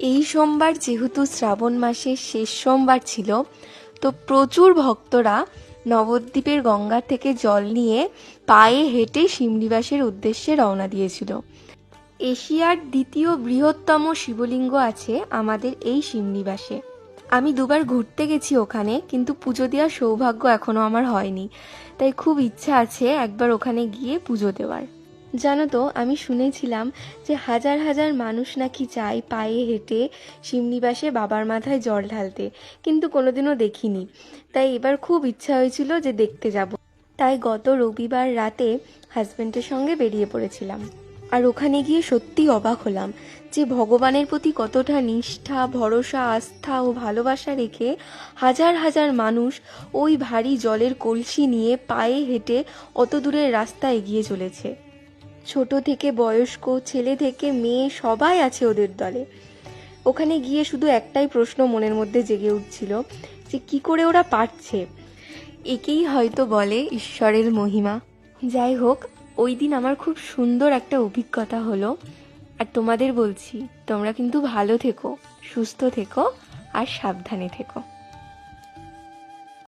এই সোমবার যেহেতু শ্রাবণ মাসের শেষ সোমবার ছিল, তো প্রচুর ভক্তরা নবদ্বীপের গঙ্গা থেকে জল নিয়ে পায়ে হেঁটে শিমনিবাসের উদ্দেশ্যে রওনা দিয়েছিল। এশিয়ার দ্বিতীয় বৃহত্তম শিবলিঙ্গ আছে আমাদের এই শিমনিবাসে আমি দুবার ঘুরতে গেছি ওখানে, কিন্তু পুজো দেওয়ার সৌভাগ্য এখনও আমার হয়নি। তাই খুব ইচ্ছা আছে একবার ওখানে গিয়ে পুজো দেওয়ার। জানো তো, আমি শুনেছিলাম যে হাজার হাজার মানুষ নাকি চায় পায়ে হেঁটে শিমনিবাসে বাবার মাথায় জল ঢালতে, কিন্তু কোনোদিনও দেখিনি। তাই এবার খুব ইচ্ছা হয়েছিল যে দেখতে যাব। তাই গত রবিবার রাতে হাজব্যান্ডের সঙ্গে বেরিয়ে পড়েছিলাম। আর ওখানে গিয়ে সত্যি অবাক হলাম যে ভগবানের প্রতি কতটা নিষ্ঠা, ভরসা, আস্থা ও ভালোবাসা রেখে হাজার হাজার মানুষ ওই ভারী জলের কলসি নিয়ে পায়ে হেঁটে অত দূরের রাস্তা এগিয়ে চলেছে। ছোট থেকে বয়স্ক ছেলে থেকে মেয়ে সবাই আছে ওদের দলে। ওখানে গিয়ে শুধু একটাই প্রশ্ন মনের মধ্যে জেগে উঠছিল, যে কি করে ওরা পারছে? একেই হয়তো বলে ঈশ্বরের মহিমা। যাই হোক, ওই দিন আমার খুব সুন্দর একটা অভিজ্ঞতা হলো। আর তোমাদের বলছি, তোমরা কিন্তু ভালো থেকো, সুস্থ থেকো, আর সাবধানে থেকো।